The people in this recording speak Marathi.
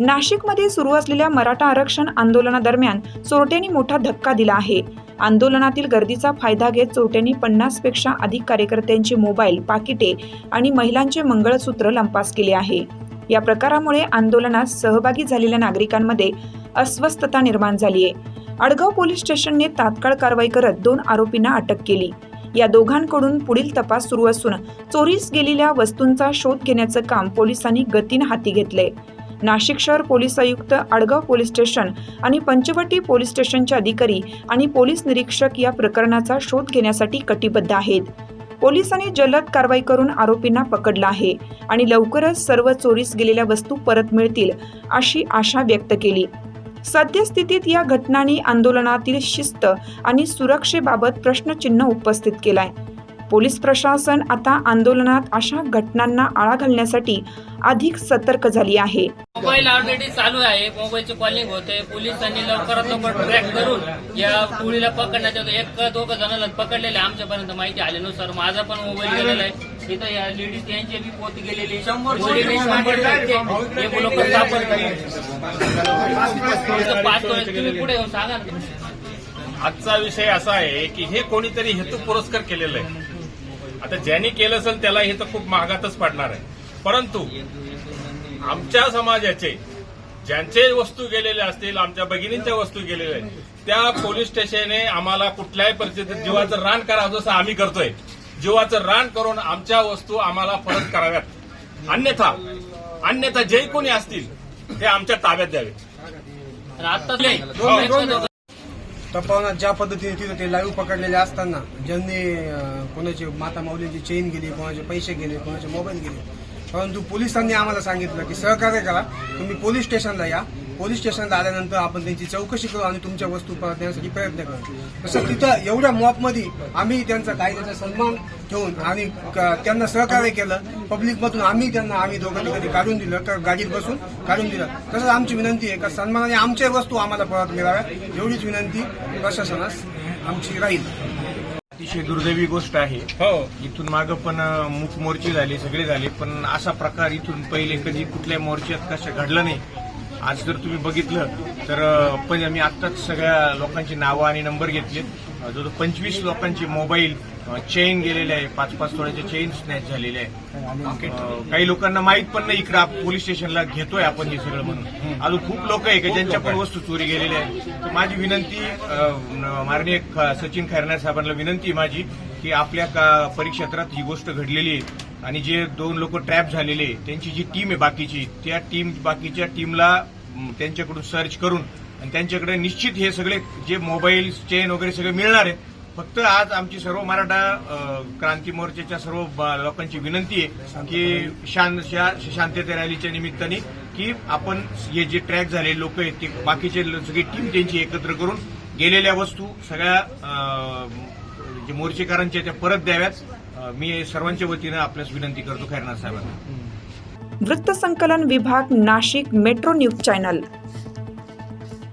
नाशिकमध्ये सुरू असलेल्या मराठा आरक्षण आंदोलनादरम्यान चोरट्यांनी मोठा धक्का दिला आहे. आंदोलनातील गर्दीचा फायदा घेत चोरट्यांनी पन्नासपेक्षा अधिक कार्यकर्त्यांचे मोबाईल पाकिटे आणि महिलांचे मंगळसूत्र लंपास केले आहे. या प्रकारामुळे आंदोलनात सहभागी झालेल्या नागरिकांमध्ये अस्वस्थता निर्माण झाली आहे. अडगाव पोलीस स्टेशनने तात्काळ कारवाई करत दोन आरोपींना अटक केली. या दोघांकडून पुढील तपास सुरू असून चोरीस गेलेल्या वस्तूंचा शोध घेण्याचं काम पोलिसांनी गतीनं हाती घेतलंय. नाशिक शहर पोलीस आयुक्त आडगाव पोलीस स्टेशन आणि पंचवटी पोलीस स्टेशनचे अधिकारी आणि पोलीस निरीक्षक या प्रकरणाचा शोध घेण्यासाठी कटिबद्ध आहेत. पोलिसांनी जलद कारवाई करून आरोपींना पकडला आहे आणि लवकरच सर्व चोरीस गेलेल्या वस्तू परत मिळतील अशी आशा व्यक्त केली. सद्यस्थितीत या घटनांनी आंदोलनातील शिस्त आणि सुरक्षेबाबत प्रश्नचिन्ह उपस्थित केलाय. पोलीस प्रशासन आता आंदोलनात अशा घटनांना आळा घालण्यासाठी अधिक सतर्क झाली आहे. मोबाईल ऑलरेडी चालू आहे. मोबाईलची कॉलिंग होते. पोलिसांनी लवकरात लवकर ट्रॅक करून या टोळीला पकडण्यात येतो. एक दोघं जणांना पकडलेले. आमच्यापर्यंत माहिती आल्यानुसार माझा पण मोबाईल गेलेला आहे. इथं या लेडीज यांची बी पोत गेलेली शंभर टक्के हे लोक सापडले पाच तोळे तुम्ही पुढे येऊन सांगा ना. आजचा विषय असा आहे की हे कोणीतरी हेतू पुरस्कार केलेलं आहे. आता ज्यांनी केलं असेल त्याला हे तर खूप महागातच पडणार आहे. परंतु आमच्या समाजाचे ज्यांचे वस्तू गेलेले असतील आमच्या भगिनींच्या वस्तू गेलेल्या आहेत त्या पोलीस स्टेशनने आम्हाला कुठल्याही परिस्थितीत जीवाचं रान करावं जसं आम्ही करतोय. जीवाचं रान करून आमच्या वस्तू आम्हाला परत कराव्यात. अन्यथा अन्यथा जे कोणी असतील ते आमच्या ताब्यात द्यावे. आता तपावनात ज्या पद्धतीने तिथं ते लाईव्ह पकडलेले असताना ज्यांनी कोणाची कोणाचे माता माऊलींची चेन गेली कोणाचे पैसे गेले कोणाचे मोबाईल गेले परंतु पोलिसांनी आम्हाला सांगितलं की सहकार्य करा तुम्ही पोलीस स्टेशनला या पोलीस स्टेशनला आल्यानंतर आपण त्यांची चौकशी करू आणि तुमच्या वस्तू परत देण्यासाठी प्रयत्न करू. तसं तिथं एवढ्या मॉपमध्ये आम्ही त्यांचा कायद्याचा सन्मान ठेवून आणि क- त्यांना सहकार्य केलं. पब्लिकमधून आम्ही त्यांना आम्ही दोघांनी कधी काढून दिलं तर गाडीत बसून काढून दिलं. तसंच आमची विनंती आहे का सन्मानाने आमच्या वस्तू आम्हाला परत मिळाव्या एवढीच विनंती प्रशासनास आमची राहील. अतिशय दुर्दैवी गोष्ट आहे. हो. इथून मागं पण मूक मोर्चे झाले सगळे झाले पण असा प्रकार इथून पहिले कधी कुठल्या मोर्चात कसं घडलं नाही. आज जर तुम्ही बघितलं तर पण मी आत्ताच सगळ्या लोकांची नावं आणि नंबर घेतले जवळ पंचवीस लोकांचे मोबाईल चेन गेलेले आहे. पाच पाच तोळ्याचे चेन स्नॅच झालेले आहे. काही लोकांना माहीत पण नाही इकडं पोलीस स्टेशनला घेतोय आपण हे सगळं म्हणून. अजून खूप लोक आहे की ज्यांच्या पण वस्तू चोरी गेलेल्या आहेत. तर माझी विनंती माननीय सचिन खैरनार साहेबांना विनंती माझी की आपल्या का परिक्षेत्रात ही गोष्ट घडलेली आहे. आणि जे दोन लोक ट्रॅप झालेले त्यांची जी टीम आहे बाकीची त्या टीम बाकीच्या टीमला त्यांच्याकडून सर्च करून आणि त्यांच्याकडे निश्चित हे सगळे जे मोबाईल चेन वगैरे सगळे मिळणार आहेत फक्त आज आमची सर्व मराठा क्रांती मोर्चाच्या सर्व ब- लोकांची विनंती आहे की शांत शांतते शांतता रॅलीच्या निमित्ताने की आपण हे जे ट्रॅक झाले लोक आहेत ते बाकीचे सगळी टीम त्यांची एकत्र करून गेलेल्या वस्तू सगळ्या जे मोर्चेकरांच्या त्या परत द्याव्यात. मी सर्वांच्या वतीनं आपल्यास विनंती करतो खैरनाथ साहेबांना. वृत्तसंकलन विभाग नाशिक मेट्रो न्यूज चॅनल.